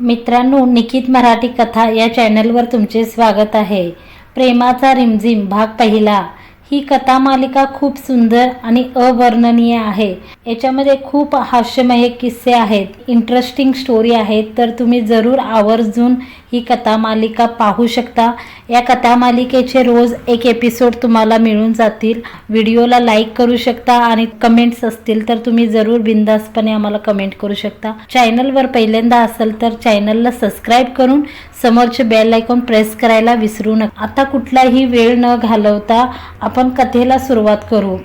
मित्रांनो निकित मराठी कथा या चॅनलवर तुमचे स्वागत आहे. प्रेमाचा रिमझिम भाग पहिला. ही कथा मालिका खूप सुंदर आणि अवर्णनीय आहे. याच्यामध्ये खूप हास्यमय किस्से आहेत इंटरेस्टिंग स्टोरी आहेत. तर तुम्ही जरूर आवर्जून ही कथा मालिका पाहू शकता. या कथा मालिकेचे रोज एक एपिसोड तुम्हाला मिळून जातील. व्हिडिओला लाईक करू शकता आणि कमेंट्स असतील तर तुम्ही जरूर बिंदासपणे आम्हाला कमेंट करू शकता. चॅनलवर पहिल्यांदा असेल तर चॅनलला सबस्क्राईब करून समोरचे बेल आयकॉन प्रेस करायला विसरू नका. आता कुठलाही वेळ न घालवता आपण कथेला सुरुवात करू.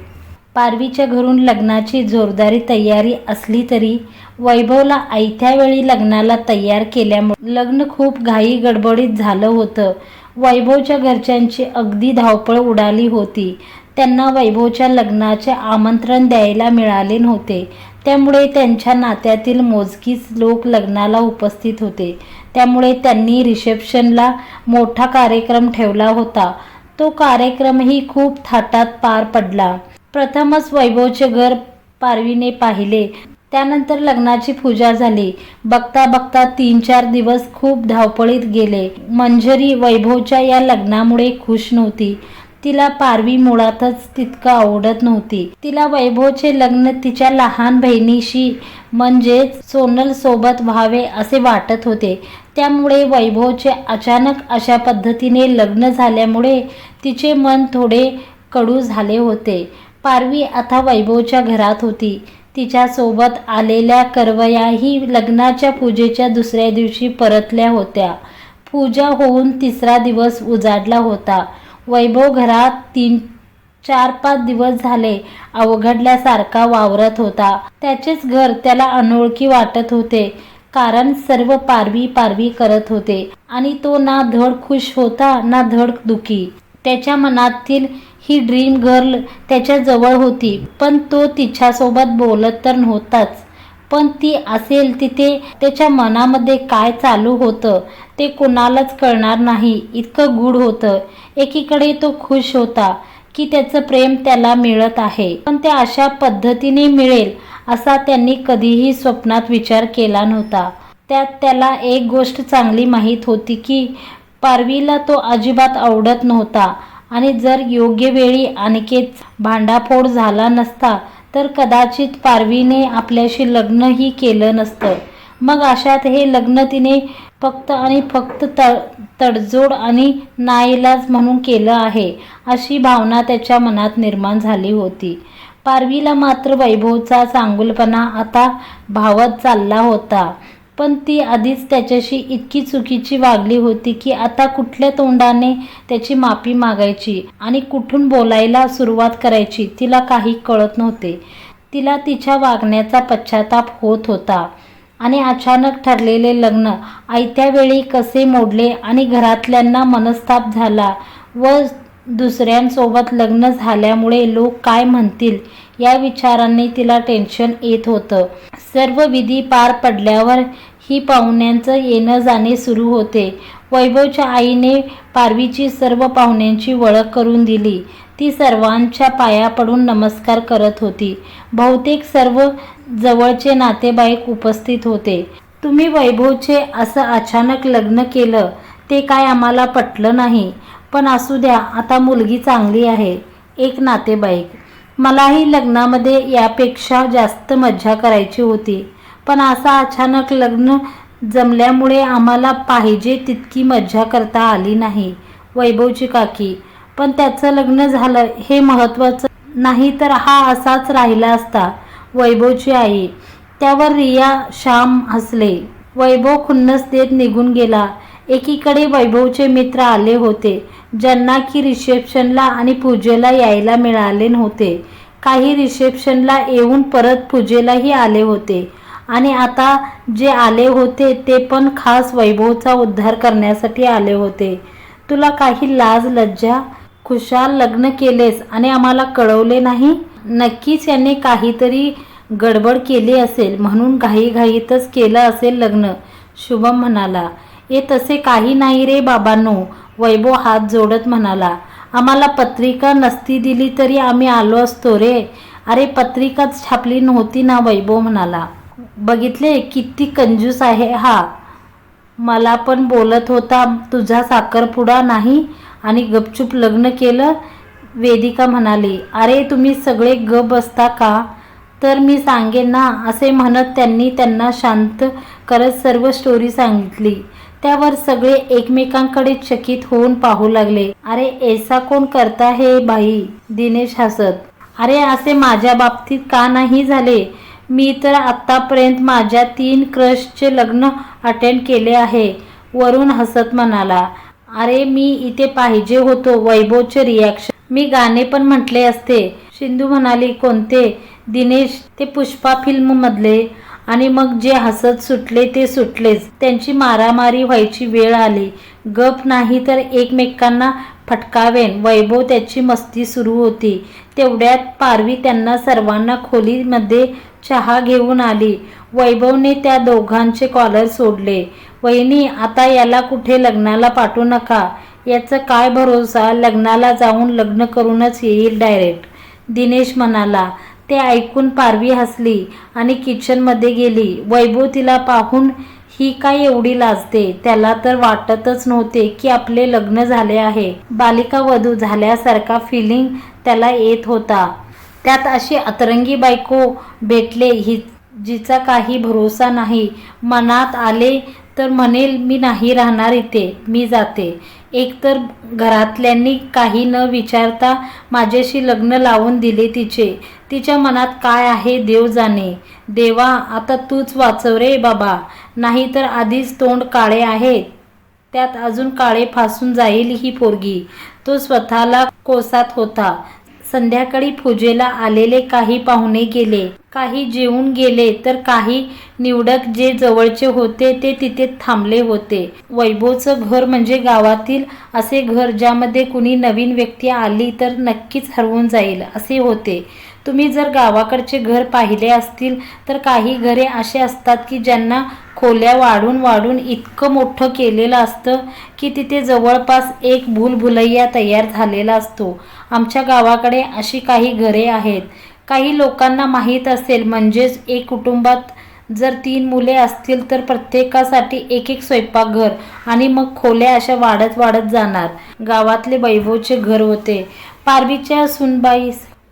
पारवीच्या घरून लग्नाची जोरदारी तयारी असली तरी वैभवला आयत्या वेळी लग्नाला तयार केल्यामुळे लग्न खूप घाई गडबडीत झालं होतं. वैभवच्या घरच्यांची अगदी धावपळ उडाली होती. त्यांना वैभवच्या लग्नाचे आमंत्रण द्यायला मिळाले नव्हते. त्यामुळे त्यांच्या नात्यातील मोजकीच लोक लग्नाला उपस्थित होते. त्यामुळे त्यांनी रिसेप्शनला मोठा कार्यक्रम ठेवला होता. तो कार्यक्रमही खूप थाटात पार पडला. प्रथमच वैभवचे घर पारवीने पाहिले. त्यानंतर लग्नाची पूजा झाली. बघता बघता तीन चार दिवस खूप धावपळीत गेले. मंजरी वैभवच्या या लग्नामुळे खुश नव्हती. तिला पारवी मुळातच तितकं आवडत नव्हती. तिला वैभवचे लग्न तिच्या लहान बहिणीशी म्हणजेच सोनल सोबत व्हावे असे वाटत होते. त्यामुळे वैभवचे अचानक अशा पद्धतीने लग्न झाल्यामुळे तिचे मन थोडे कडू झाले होते. पारवी आता वैभवच्या घरात होती. तिच्यासोबत आलेल्या करवयाही लग्नाच्या पूजेच्या दुसऱ्या दिवशी परतल्या होत्या. पूजा होऊन तिसरा दिवस उजाडला होता. वैभव घरात तीन चार पाच दिवस झाले अवघडल्यासारखा वावरत होता. त्याचेच घर त्याला अनोळखी वाटत होते कारण सर्व पारवी पारवी करत होते. आणि तो ना धड खुश होता ना धड दुखी. त्याच्या मनातील ही ड्रीम गर्ल त्याच्याजवळ होती. पण तो तिच्यासोबत बोलत तर नव्हताच. पण ती असेल तिथे त्याच्या मनामध्ये काय चालू होतं ते कोणालाच कळणार नाही. इतकं गूढ होतं. एकीकडे तो खुश होता की त्याचं प्रेम त्याला मिळत आहे. पण ते अशा पद्धतीने मिळेल असा त्यांनी कधीही स्वप्नात विचार केला नव्हता. त्यात त्याला एक गोष्ट चांगली माहीत होती की पारवीला तो अजिबात आवडत नव्हता. आणि जर योग्य वेळी अनिकेत भांडाफोड झाला नसता तर कदाचित पारवीने आपल्याशी लग्नही केलं नसतं. मग अशात हे लग्न तिने फक्त आणि फक्त त तडजोड आणि नाईलाज म्हणून केलं आहे अशी भावना त्याच्या मनात निर्माण झाली होती. पारवीला मात्र वैभवचा चांगुलपणा आता भावत चालला होता. पण ती आधीच त्याच्याशी इतकी चुकीची वागली होती की आता कुठल्या तोंडाने त्याची माफी मागायची आणि कुठून बोलायला सुरुवात करायची तिला काही कळत नव्हते. तिला तिच्या वागण्याचा पश्चाताप होत होता आणि अचानक ठरलेले लग्न आयत्या वेळी कसे मोडले आणि घरातल्यांना मनस्ताप झाला व दुसऱ्यांसोबत लग्न झाल्यामुळे लोक काय म्हणतील या विचारांनी तिला टेन्शन येत होतं. सर्व विधी पार पडल्यावर ही पाहुण्यांचं येणं जाणे सुरू होते. वैभवच्या आईने पारवीची सर्व पाहुण्यांची ओळख करून दिली. ती सर्वांच्या पाया पडून नमस्कार करत होती. बहुतेक सर्व जवळचे नातेवाईक उपस्थित होते. तुम्ही वैभवचे असं अचानक लग्न केलं ते काय आम्हाला पटलं नाही. पण असू द्या आता मुलगी चांगली आहे एक नातेवाईक. मलाही लग्नामध्ये यापेक्षा जास्त मज्जा करायची होती. पण असा अचानक लग्न जमल्यामुळे आम्हाला पाहिजे तितकी मज्जा करता आली नाही वैभवची काकी. पण त्याचं लग्न झालं हे महत्त्वाचं नाही तर हा असाच राहिला असता वैभवची आई. त्यावर रिया श्याम हसले. वैभव खुन्नस देत निघून गेला. एकीकडे वैभवचे मित्र आले होते ज्यांना की रिसेप्शनला आणि पूजेला यायला मिळाले नव्हते. काही रिसेप्शनला येऊन परत पूजेलाही आले होते. आणि आता जे आले होते ते पण खास वैभवचा उद्धार करण्यासाठी आले होते. तुला काही लाज लज्जा? खुशाल लग्न केलेस आणि आम्हाला कळवले नाही? नक्कीच यांनी काहीतरी गडबड केली असेल. म्हणून घाईघाईतच केलं असेल लग्न. शुभम म्हणाला ए तसे काही नाही रे बाबांनो वैभव हात जोडत म्हणाला. आम्हाला पत्रिका नसती दिली तरी आम्ही आलो असतो रे. अरे पत्रिकाच छापली नव्हती ना वैभव म्हणाला. बघितले किती कंजूस आहे हा. मला पण बोलत होता तुझा साखरपुडा नाही. आणि गपचूप लग्न केलं वेदिका म्हणाली अरे तुम्ही सगळे गप बसता का? तर मी सांगेन ना असे म्हणत त्यांनी त्यांना शांत करत सर्व स्टोरी सांगितली. त्यावर सगळे एकमेकांकडे चकित होऊन पाहू लागले. अरे ऐसा कोण करता हे बाई? दिनेश हसत. अरे असे माझ्या बाबतीत का नाही झाले? मी तर आत्तापर्यंत माझ्या तीन क्रशचे लग्न अटेंड केले आहे वरून हसत म्हणाला. अरे मी इथे पाहिजे होतो वैभवचे रिॲक्शन मी गाणे पण म्हटले असते. सिंधू म्हणाली कोणते? दिनेश ते पुष्पा फिल्म मधले आणि मग जे हसत सुटले ते सुटलेच. त्यांची मारामारी व्हायची वेळ आली. गप नाही तर एकमेकांना फटकावेन. वैभव त्याची मस्ती सुरू होती. तेवढ्यात पारवी त्यांना सर्वांना खोलीमध्ये चहा घेऊन आली. वैभवने त्या दोघांचे कॉलर सोडले. वहिनी आता याला कुठे लग्नाला पाठवू नका. याचं काय भरोसा? लग्नाला जाऊन लग्न करूनच येईल डायरेक्ट दिनेश म्हणाला. ते ऐकून पारवी हसली आणि किचनमध्ये गेली. वैभव तिला पाहून ही काय एवढी लाजते? त्याला तर वाटतच नव्हते की आपले लग्न झाले आहे. बालिका वधू झाल्यासारखा फिलिंग त्याला येत होता. त्यात अशी अतरंगी बायको भेटले ही जिचा काही भरोसा नाही. मनात आले तर म्हणेल मी नाही राहणार इथे मी जाते. एकतर घरातल्यांनी काही न विचारता माझ्याशी लग्न लावून दिले तिचे. तिच्या मनात काय आहे देव जाणे. देवा आता तूच वाचव रे बाबा. नाहीतर आधीच तोंड काळे आहे. त्यात अजून काळे फासून जाईल ही पोरगी. तो स्वतःला कोसात होता. संध्याकाळी पूजेला आलेले काही पाहुणे गेले. काही जेवून गेले तर काही निवडक जे जवळचे होते ते तिथे थांबले होते. वैभवचं घर म्हणजे गावातील असे घर ज्यामध्ये कुणी नवीन व्यक्ती आली तर नक्कीच हरवून जाईल असे होते. तुम्ही जर गावाकडचे घर पाहिले असतील तर काही घरे असे असतात की ज्यांना खोल्या वाढून वाढून इतकं मोठं केलेलं असतं की तिथे जवळपास एक भूलभुलैया तयार झालेला असतो. आमच्या गावाकडे अशी काही घरे आहेत. काही लोकांना माहीत असेल म्हणजेच एक कुटुंबात जर तीन मुले असतील तर प्रत्येकासाठी एक एक स्वयंपाकघर आणि मग खोल्या अशा वाढत वाढत जाणार. गावातले वैभवचे घर होते. पारवीच्या सुनबाई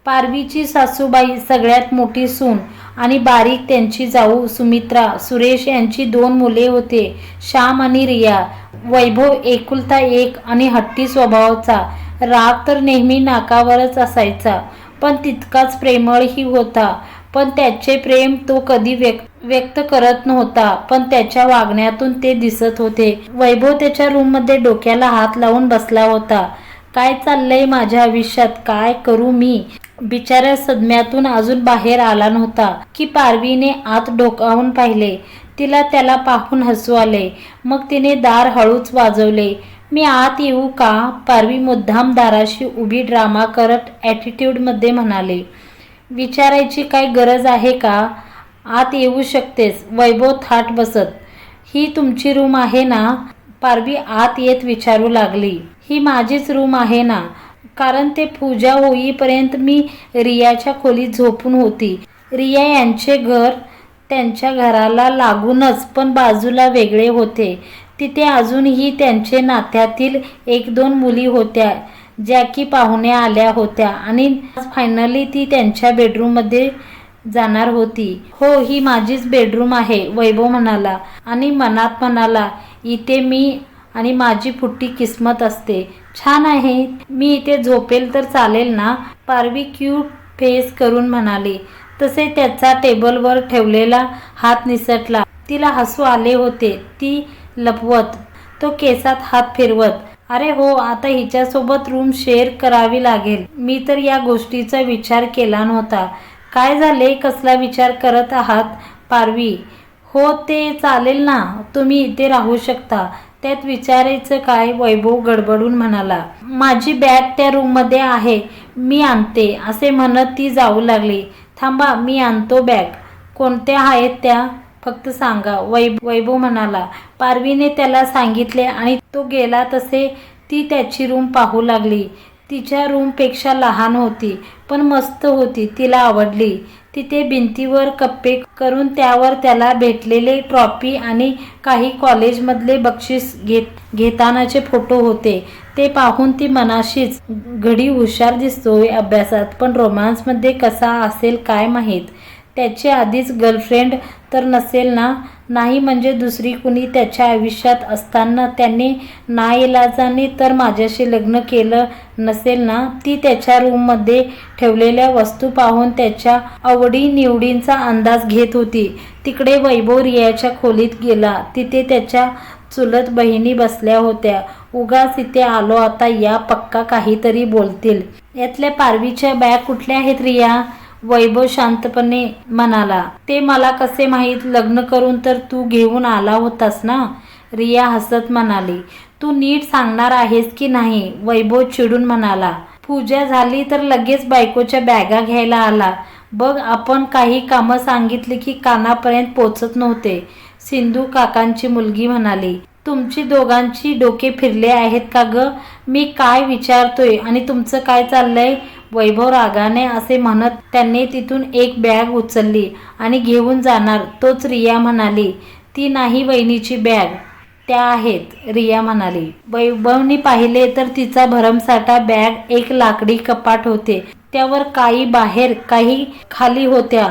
पारवीची सासूबाई सगळ्यात मोठी सून आणि बारीक त्यांची जाऊ सुमित्रा सुरेश यांची दोन मुले होते श्याम आणि रिया. वैभव एकुलता एक आणि हट्टी स्वभावाचा. राग तर नेहमी नाकावरच असायचा पण तितकाच प्रेमळही होता. पण त्याचे प्रेम तो कधी व्यक्त व्यक्त करत नव्हता पण त्याच्या वागण्यातून ते दिसत होते. वैभव त्याच्या रूममध्ये डोक्याला हात लावून बसला होता. काय चाललंय माझ्या आयुष्यात? काय करू मी? बिचाऱ्या सदम्यातून अजून बाहेर आला नव्हता की पारवीने आत डोकावून पाहिले. तिला त्याला पाहून हसू आले. मग तिने दार हळूच वाजवले. मी आत येऊ का? पारवी मुद्दाम दाराशी उभी ड्रामा करत ॲटिट्यूडमध्ये म्हणाले. विचारायची काय गरज आहे का? आत येऊ शकतेस. वैभव थाट बसत. ही तुमची रूम आहे ना? पारवी आत येत विचारू लागली. ही माझीच रूम आहे ना? कारण ते पूजा होईपर्यंत मी रियाच्या खोलीत झोपून होती. रिया यांचे घर त्यांच्या घराला लागूनच पण बाजूला वेगळे होते. तिथे अजूनही त्यांचे नात्यातील एक दोन मुली होत्या ज्या की पाहुण्या आल्या होत्या आणि फायनली ती त्यांच्या बेडरूममध्ये जाणार होती. हो ही माझीच बेडरूम आहे वैभव म्हणाला. आणि मनात म्हणाला इथे मी आणि माझी फुट्टी किस्मत असते. छान आहे. मी इथे झोपेल तर चालेल ना? पारवी क्यूट फेस करून म्हणाली. तसे त्याचा टेबलवर ठेवलेला हात निसटला. तिला हसू आले होते. ती लपवत. तो केसात हात फिरवत. अरे हो आता हिच्यासोबत रूम शेअर करावी लागेल. मी तर या गोष्टीचा विचार केला नव्हता. काय झाले? कसला विचार करत आहात पारवी हो ते चालेल ना. तुम्ही इथे राहू शकता. त्यात विचारायचं काय? वैभव गडबडून म्हणाला माझी बॅग त्या रूममध्ये आहे मी आणते असे म्हणत ती जाऊ लागली. थांबा मी आणतो बॅग. कोणत्या आहेत त्या? फक्त सांगा. वै वैभव म्हणाला पारवीने त्याला सांगितले आणि तो गेला तसे ती त्याची रूम पाहू लागली. तिच्या रूमपेक्षा लहान होती पण मस्त होती तिला आवडली. तिथे भिंतीवर कप्पे करून त्यावर त्याला भेटलेले ट्रॉफी आणि काही कॉलेजमधले बक्षीस घेत घेतानाचे फोटो होते. ते पाहून ती मनाशीच घडी हुशार दिसतोय. अभ्यासात पण रोमांसमध्ये कसा असेल काय माहीत? त्याची आधीच गर्लफ्रेंड तर नसेल ना? नाही म्हणजे दुसरी कुणी त्याच्या आयुष्यात असताना त्याने नाईलाजाने तर माझ्याशी लग्न केलं नसेल ना? ती त्याच्या रूममध्ये ठेवलेल्या वस्तू पाहून त्याच्या आवडी निवडींचा अंदाज घेत होती. तिकडे वैभव रियाच्या खोलीत गेला. तिथे त्याच्या चुलत बहिणी बसल्या होत्या. उगाच इथे आलो आता या पक्का काहीतरी बोलतील. यातल्या पारवीच्या बॅग कुठल्या आहेत रिया? वैभव शांतपणे म्हणाला ते मला कसे माहीत? लग्न करून तर तू घेऊन आला होतास ना? रिया हसत म्हणाली तू नीट सांगणार आहेस की नाही? वैभव चिडून म्हणाला पूजा झाली तर लगेच बायकोच्या बॅगा घ्यायला आला. बघ आपण काही कामं सांगितली की कानापर्यंत पोचत नव्हते. सिंधू काकांची मुलगी म्हणाली तुमची दोघांची डोके फिरले आहेत का ग? मी काय विचारतोय आणि तुमचं काय चाललंय? वैभव रागाने असे म्हणत त्यांनी तिथून एक बॅग उचलली आणि घेऊन जाणार तोच रिया म्हणाली ती नाही वहिनीची बॅग त्या आहेत रिया म्हणाली. वैभवनी पाहिले तर तिचा भरमसाठा बॅग एक लाकडी कपाट होते. त्यावर काही बाहेर काही खाली होत्या.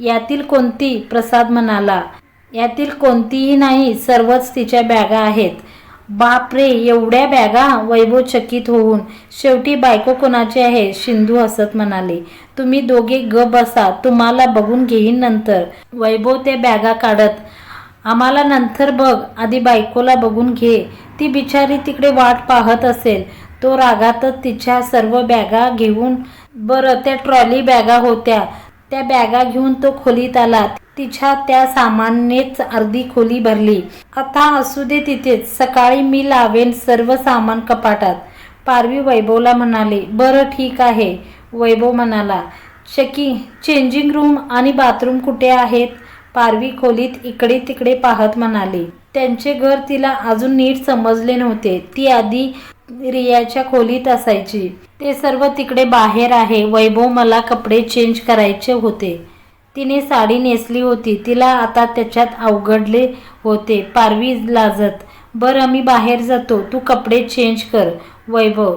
यातील कोणती? प्रसाद म्हणाला. यातील कोणतीही नाही सर्वच तिच्या बॅगा आहेत. बापरे एवढ्या बॅगा वैभव चकित होऊन. शेवटी बायको कोणाची आहे? सिंधू हसत म्हणाले. तुम्ही दोघे ग बसा. तुम्हाला बघून घेईन नंतर. वैभव त्या बॅगा काढत आम्हाला नंतर बघ. आधी बायकोला बघून घे. ती बिचारी तिकडे वाट पाहत असेल. तो रागातच तिच्या सर्व बॅगा घेऊन बरं त्या ट्रॉली बॅगा होत्या. त्या बॅगा घेऊन तो खोलीत आला. तिच्या त्या सामानेच अर्धी खोली भरली. आता असू दे तिथेच. सकाळी मी लावेन सर्व सामान कपाटात. पारवी वैभवला म्हणाले बरं ठीक आहे. वैभव म्हणाला शकी चेंजिंग रूम आणि बाथरूम कुठे आहेत? पारवी खोलीत इकडे तिकडे पाहत म्हणाले त्यांचे घर तिला अजून नीट समजले नव्हते. ती आधी रियाच्या खोलीत असायची. ते सर्व तिकडे बाहेर आहे. वैभव मला कपडे चेंज करायचे होते. तिने साडी नेसली होती. तिला आता त्याच्यात अवघडले होते. पारवी लाजत बरं मी बाहेर जातो. तू कपडे चेंज कर वैभव.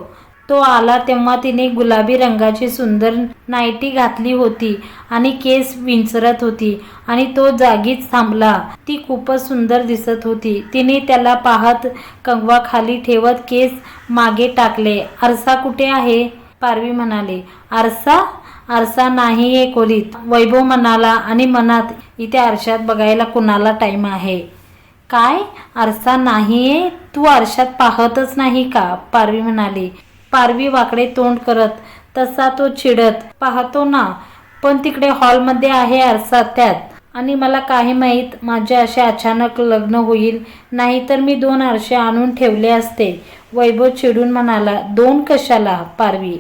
तो आला तेव्हा तिने गुलाबी रंगाची सुंदर नायटी घातली होती आणि केस विंचरत होती आणि तो जागीच थांबला. ती खूपच सुंदर दिसत होती. तिने त्याला पाहत कंगवा खाली ठेवत केस मागे टाकले. आरसा कुठे आहे? पारवी म्हणाले. आरसा? आरसा नाही आहे खोलीत. वैभव म्हणाला आणि मनात इथे आरशात बघायला कुणाला टाईम आहे? काय? आरसा नाहीये तू आरशात पाहतच नाही का? पारवी म्हणाली. पारवी वाकडे तोंड करत तसा तो चिडत पाहतो ना पण तिकडे हॉलमध्ये आहे आरसा त्यात. आणि मला काही माहीत माझे असे अचानक लग्न होईल नाहीतर मी दोन आरसे आणून ठेवले असते. वैभव चिडून म्हणाला दोन कशाला पारवी?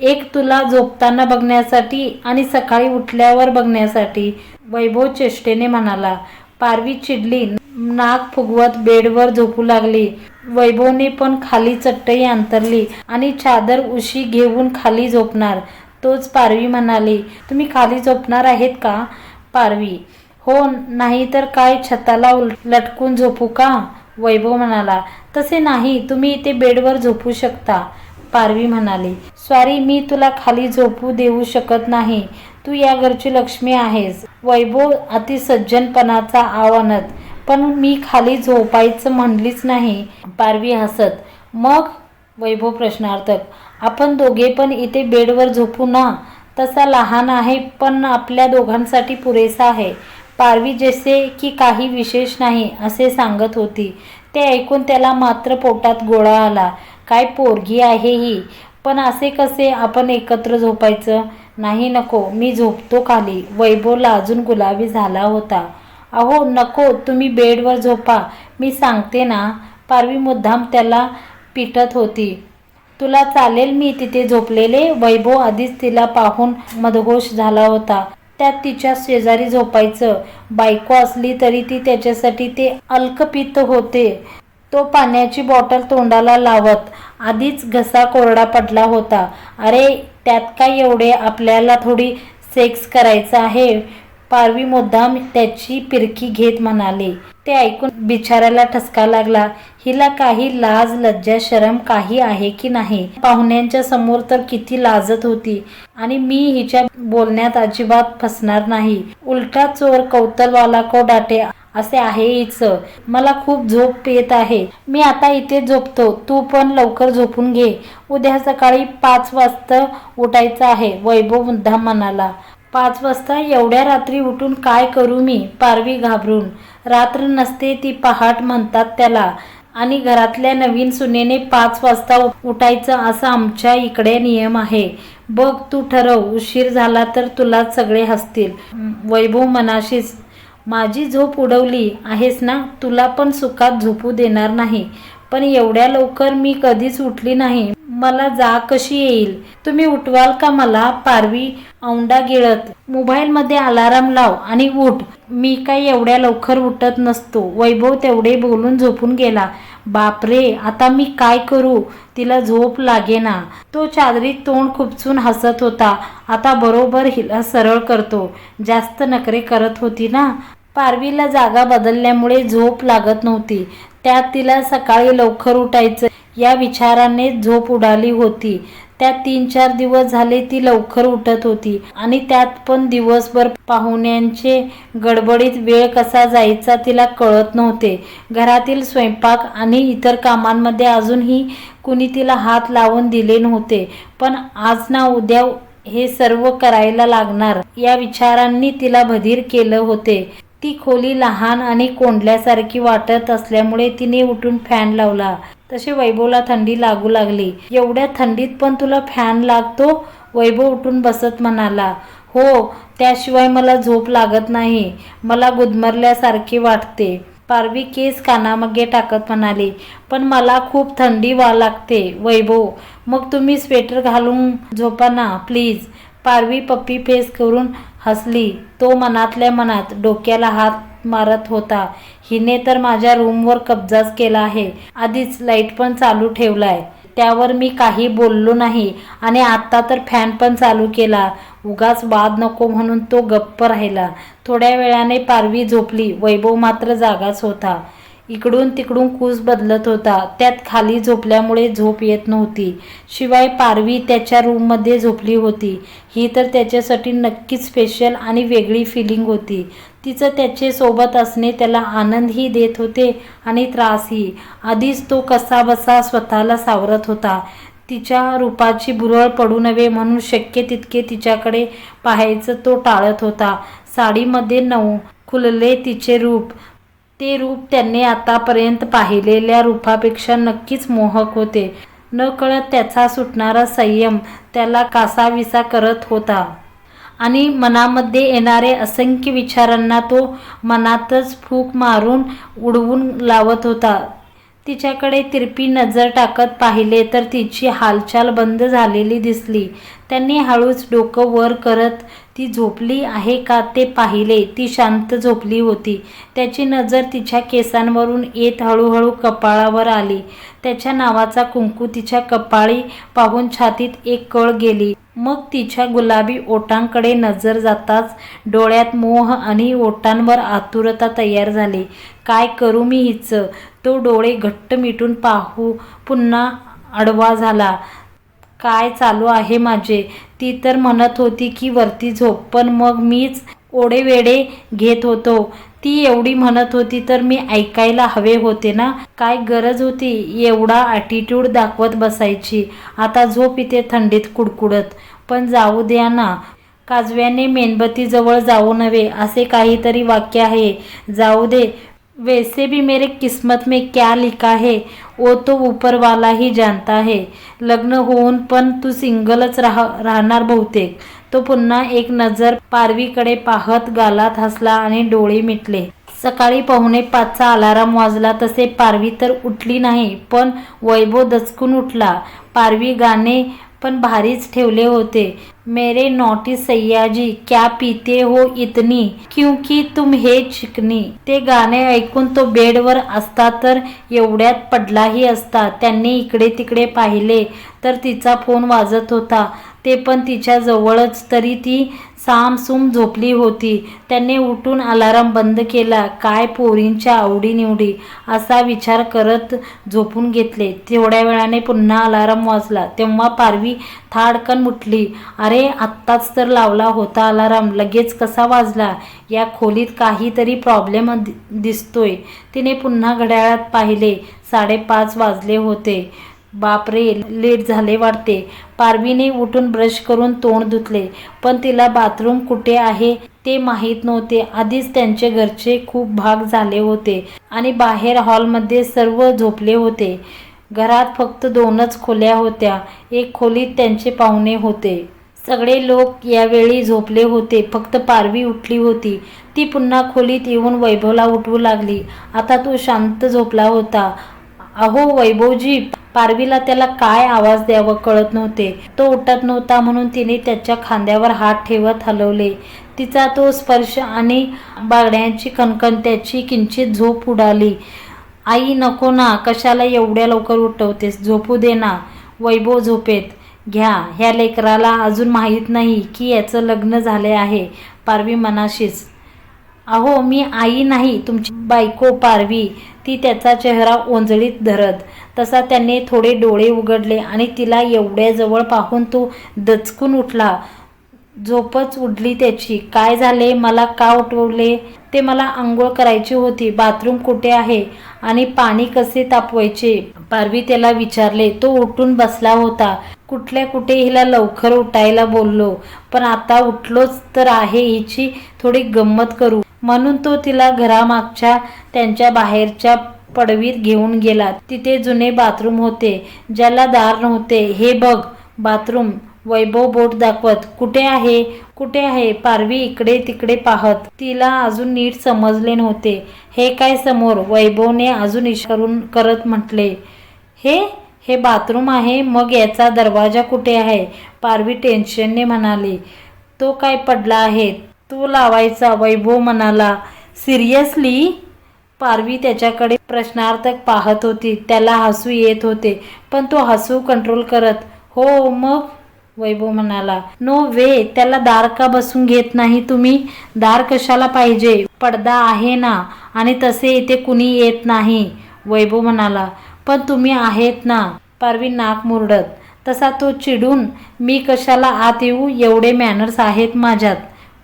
एक तुला झोपताना बघण्यासाठी आणि सकाळी उठल्यावर बघण्यासाठी. वैभव चेष्टेने म्हणाला पारवी चिडली नाक फुगवत बेडवर झोपू लागली. वैभवने पण खाली चटई अंतरली आणि चादर उशी घेऊन खाली झोपणार. तोच पारवी म्हणाली तुम्ही खाली झोपणार आहेत का पारवी? हो नाही तर काय छताला उल- लटकून झोपू का? वैभव म्हणाला तसे नाही तुम्ही इथे बेडवर झोपू शकता. पारवी म्हणाली स्वारी मी तुला खाली झोपू देऊ शकत नाही. तू या घरची लक्ष्मी आहेस. वैभव अतिसज्जनपणाचा आव्हानत पण मी खाली झोपायचं म्हणलीच नाही. पारवी हसत मग? वैभव प्रश्नार्थक आपण दोघे पण इथे बेडवर झोपू ना. तसा लहान आहे पण आपल्या दोघांसाठी पुरेसा आहे. पारवी जसे की काही विशेष नाही असे सांगत होती. ते ऐकून त्याला मात्र पोटात गोळा आला. काय पोरगी आहे ही? पण असे कसे आपण एकत्र झोपायचं? नाही नको मी झोपतो खाली. वैभवला अजून गुलाबी झाला होता. अहो नको तुम्ही बेडवर झोपा. मी सांगते ना पारवी मुद्दाम त्याला पिटत होती. तुला चालेल मी तिथे झोपलेले? वैभव आधीच तिला पाहून मदहोश झाला होता. त्यात तिच्या शेजारी झोपायचं. बायको असली तरी ती त्याच्यासाठी ते अल्कपित होते. तो पाण्याची बॉटल तोंडाला लावत आधीच घसा कोरडा पडला होता. अरे त्यात काय एवढे? आपल्याला थोडी सेक्स करायचा आहे. पारवी मुद्दाम त्याची पिरकी घेत म्हणाले. ते ऐकून बिचाऱ्याला ठसका लागला. हिला काही लाज लज्जा शरम काही आहे की नाही? पाहुण्यांच्या समोर तर किती लाजत होती. आणि मी हिच्या बोलण्यात अजिबात फसणार नाही. उलटा चोर कौतलवाला को डाटे असे आहे हिच मला खूप झोप येत आहे. मी आता इथे झोपतो. तू पण लवकर झोपून घे. उद्या सकाळी पाच वाजता उठायचं आहे वैभव मुद्दा म्हणाला पाच वाजता एवढ्या रात्री उठून काय करू मी? पारवी घाबरून. रात्र नसते ती पहाट म्हणतात त्याला. आणि घरातल्या नवीन सुनेने पाच वाजता उठायचं असा आमच्या इकडे नियम आहे. बघ तू ठरव उशीर झाला तर तुला सगळे हसतील. वैभव मनाशीच माझी झोप उडवली आहेस ना? तुला पण सुखात झोपू देणार नाही. पण एवढ्या लवकर मी कधीच उठली नाही. मला जा कशी येईल? तुम्ही उठवाल का मला? पारवी औंडा गिळत. मोबाईलमध्ये अलाराम लाव आणि उठ. मी काय एवढ्या लवकर उठत नसतो. वैभव तेवढे बोलून झोपून गेला. बापरे आता मी काय करू? तिला झोप लागेना. तो चादरीत तोंड खुपसून हसत होता. आता बरोबर हिला सरळ करतो. जास्त नखरे करत होती ना? पारवीला जागा बदलल्यामुळे झोप लागत नव्हती. त्यात तिला सकाळी लवकर उठायचं या विचाराने झोप उडाली होती. त्यात तीन चार दिवस झाले ती लवकर उठत होती आणि त्यात पण दिवसभर पाहुण्यांचे गडबडीत वेळ कसा जायचा तिला कळत नव्हते. घरातील स्वयंपाक आणि इतर कामांमध्ये अजूनही कुणी तिला हात लावून दिले नव्हते. पण आज ना उद्या हे सर्व करायला लागणार या विचारांनी तिला बधीर केलं होते. ती खोली लहान आणि कोंडल्यासारखी वाटत असल्यामुळे तिने उठून फॅन लावला. तसे वैभवला थंडी लागू लागली. एवढ्या थंडीत पण तुला फॅन लागतो? वैभव उठून बसत म्हणाला. हो त्याशिवाय मला झोप लागत नाही. मला गुदमरल्यासारखे वाटते. पारवी केस कानामागे टाकत म्हणाली. पण मला खूप थंडी वा लागते वैभव. मग तुम्ही स्वेटर घालून झोपा ना प्लीज. पारवी पप्पी फेस करून हसली. तो मनातल्या मनात डोक्याला हात मारत होता. हिने तर माझ्या रूमवर कब्जाच केला आहे. आधीच लाइट पण चालू ठेवलाय. त्यावर मी काही बोललो नाही आणि आत्ता तर फॅन पण चालू केला. उगाच वाद नको म्हणून तो गप्प राहिला. थोड्या वेळाने पारवी झोपली. वैभव मात्र जागाच होता. इकडून तिकडून कूस बदलत होता. त्यात खाली झोपल्यामुळे झोप येत नव्हती. शिवाय पारवी त्याच्या रूममध्ये झोपली होती. ही तर त्याच्यासाठी नक्कीच स्पेशल आणि वेगळी फिलिंग होती. तिचं त्याचे सोबत असणे त्याला आनंदही देत होते आणि त्रासही. आधीच तो कसाबसा स्वतःला सावरत होता. तिच्या रूपाची भुरळ पडू नव्हे म्हणून शक्य तितके तिच्याकडे पाहायचं तो टाळत होता. साडीमध्ये नऊ खुलले तिचे रूप. ते रूप त्यांनी आतापर्यंत पाहिलेल्या रूपापेक्षा नक्कीच मोहक होते. न कळत त्याचा सुटणारा संयम त्याला कासाविसा करत होता. आणि मनामध्ये येणारे असंख्य विचारांना तो मनातच फूक मारून उडवून लावत होता. तिच्याकडे तिरपी नजर टाकत पाहिले तर तिची हालचाल बंद झालेली दिसली. त्यांनी हळूच डोकं वर करत ती झोपली आहे का ते पाहिले ती शांत झोपली होती. त्याची नजर तिच्या केसांवरून येत हळूहळू कपाळावर आली. त्याच्या नावाचा कुंकू तिच्या कपाळी पाहून छातीत एक कळ गेली. मग तिच्या गुलाबी ओटांकडे नजर जाताच डोळ्यात मोह आणि ओटांवर आतुरता तयार झाली. काय करू मी हिचं? तो डोळे घट्ट मिटून पाहू पुन्हा आडवा झाला. काय चालू आहे माझे ती तर म्हणत होती की वरती झोप पण मग मीच ओढेवेडे घेत होतो. ती एवढी म्हणत होती तर मी ऐकायला हवे होते ना? काय गरज होती एवढा ॲटिट्यूड दाखवत बसायची? आता झोप इथे थंडीत कुडकुडत. पण जाऊ द्या ना. काजव्याने मेणबत्तीजवळ जाऊ नव्हे असे काहीतरी वाक्य आहे. जाऊ दे वैसे भी मेरे किस्मत में क्या लिखा है वो तो ऊपर वाला ही जानता है। लग्न होऊन पण तू सिंगलच राह राहणार बहुतेक। तो पुन्हा एक नजर पारवीकडे पाहत गालात हसला आणि डोळे मिटले. सकाळी पाहुणे पाचचा अलाराम वाजला तसे पारवी तर उठली नाही पण वैभव दचकून उठला. पारवी गाणे पण भारीच ठेवले होते. मेरे नॉटी सय्याजी क्या पीते हो इतनी? क्योंकि तुम हे चिकनी. ते गाणे ऐकून तो बेडवर असता तर एवढ्यात पडलाही असता. त्यांनी इकडे तिकडे पाहिले तर तिचा फोन वाजत होता. ते पण तिच्या जवळच तरी ती सामसूम झोपली होती. त्याने उठून अलाराम बंद केला. काय पोरींच्या आवडीनिवडी? असा विचार करत झोपून घेतले. थोड्या वेळाने पुन्हा अलाराम वाजला. तेव्हा पारवी थाडकन उठली अरे आत्ताच तर लावला होता अलाराम. लगेच कसा वाजला? या खोलीत काहीतरी प्रॉब्लेम दि- दिसतोय. तिने पुन्हा घड्याळात पाहिले. साडेपाच वाजले होते. बापरे लेट झाले वाटते. पारवीने उठून ब्रश करून तोंड धुतले. पण तिला बाथरूम कुठे आहे ते माहीत नव्हते. आधीच त्यांचे घरचे खूप भाग झाले होते आणि बाहेर हॉलमध्ये सर्व झोपले होते. घरात फक्त दोनच खोल्या होत्या. एक खोलीत त्यांचे पाहुणे होते. सगळे लोक यावेळी झोपले होते. फक्त पारवी उठली होती. ती पुन्हा खोलीत येऊन वैभवला उठवू लागली. आता तो शांत झोपला होता. अहो वैभवजी पारवीला त्याला काय आवाज द्यावं कळत नव्हते. तो उठत नव्हता म्हणून तिने त्याच्या खांद्यावर हात ठेवत हलवले. तिचा तो स्पर्श आणि बागड्यांची कणकण त्याची किंचित झोप उडाली. आई नको ना कशाला एवढ्या लवकर उठवतेस? झोपू दे ना. वैभव झोपेत. घ्या ह्या लेकराला अजून माहीत नाही की याचं लग्न झाले आहे पारवी मनाशीच अहो मी आई नाही तुमची बायको पारवी. ती त्याचा चेहरा ओंजळीत धरत. तसा त्याने थोडे डोळे उघडले आणि तिला एवढ्या जवळ पाहून तो दचकून उठला. झोपच उडली त्याची. काय झाले? मला का उठवले? ते मला आंघोळ करायची होती. बाथरूम कुठे आहे? आणि पाणी कसे तापवायचे? पारवी त्याला विचारले. तो उठून बसला होता. कुठल्या कुठे हिला लवकर उठायला बोललो. पण आता उठलोच तर आहे हिची थोडी गंमत करू. म्हणून तो तिला घरामागच्या त्यांच्या बाहेरच्या पडवीत घेऊन गेला. तिथे जुने बाथरूम होते. ज्याला दार नव्हते. हे बघ बाथरूम वैभव बोट दाखवत. कुठे आहे? कुठे आहे? पारवी इकडे तिकडे पाहत तिला अजून नीट समजले नव्हते. हे काय समोर वैभवने अजून इशारून करत म्हटले. हे? हे बाथरूम आहे? मग याचा दरवाजा कुठे आहे पारवी टेन्शनने म्हणाली. तो काय पडला आहे? तो लावायचा वैभव म्हणाला सिरियसली पारवी त्याच्याकडे प्रश्नार्थक पाहत होती. त्याला हसू येत होते पण तो हसू कंट्रोल करत हो मग? वैभव म्हणाला. नो वे त्याला दार का बसून घेत नाही तुम्ही? दार कशाला पाहिजे? पडदा आहे ना आणि तसे इथे कुणी येत नाही. वैभव म्हणाला. पण तुम्ही आहेत ना. पारवी नाक मुरडत. तसा तो चिडून मी कशाला आत येऊ? एवढे मॅनर्स आहेत माझ्यात.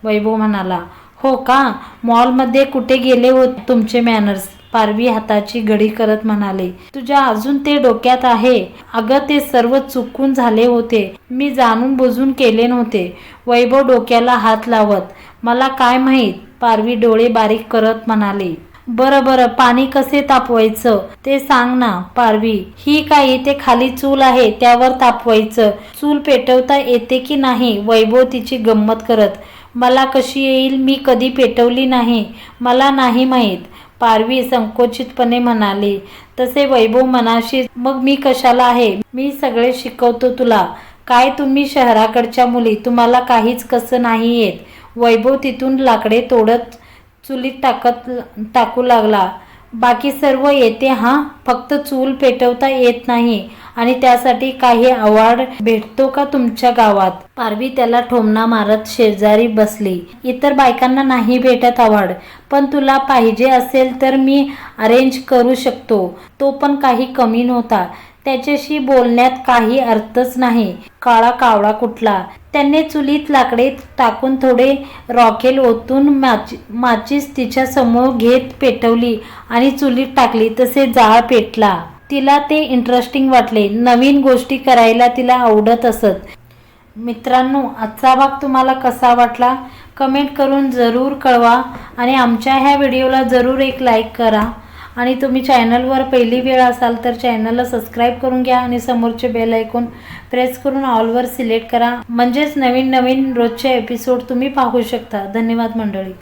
वैभव म्हणाला. हो का? मॉलमध्ये कुठे गेले होत तुमचे मॅनर्स? पारवी हाताची घडी करत म्हणाले. तुझ्या अजून ते डोक्यात आहे. अगं ते सर्व चुकून झाले होते. मी जाणून बुजून केले नव्हते. वैभव डोक्याला हात लावत मला काय माहीत? पारवी डोळे बारीक करत म्हणाले. बरं बरं पाणी कसे तापवायचं? ते सांग ना पारवी. ही काय इथे खाली चूल आहे त्यावर तापवायचं? चूल पेटवता येते की नाही? वैभव तिची गंमत करत मला कशी येईल मी कधी पेटवली नाही मला नाही माहीत. पारवी संकोचितपणे म्हणाली. तसे वैभव मनाशी मग मी कशाला आहे? मी सगळे शिकवतो तुला. काय तुम्ही शहराकडच्या मुली तुम्हाला काहीच कसं नाही येत. वैभव तिथून लाकडे तोडत चुलीत टाकत टाकू लागला. बाकी सर्व येते हां? फक्त चूल पेटवता येत नाही. आणि त्यासाठी काही अवॉर्ड भेटतो का तुमच्या गावात? पारवी त्याला ठोमणा मारत शेजारी बसली. इतर बायकांना नाही भेटत अवॉर्ड. पण तुला पाहिजे असेल तर मी अरेंज करू शकतो. तो पण काही कमी नव्हता. त्याच्याशी बोलण्यात काही अर्थच नाही. काळा कावळा कुठला? त्याने चुलीत लाकडे टाकून थोडे रॉकेल ओतून माची माचीस तिच्या समोर घेत पेटवली आणि चुलीत टाकली. तसे जाळ पेटला. तिला ते इंटरेस्टिंग वाटले. नवीन गोष्टी करायला तिला आवडत असत. मित्रांनो आजचा भाग तुम्हाला कसा वाटला? कमेंट करून जरूर कळवा आणि आमच्या ह्या व्हिडिओला जरूर एक लाईक करा. आणि तुम्ही चॅनलवर पहिली वेळ असाल तर चॅनलला सबस्क्राईब करून घ्या आणि समोरचे बेल ऐकून प्रेस करून ऑलवर सिलेक्ट करा. म्हणजेच नवीन नवीन रोजचे एपिसोड तुम्ही पाहू शकता. धन्यवाद मंडळी.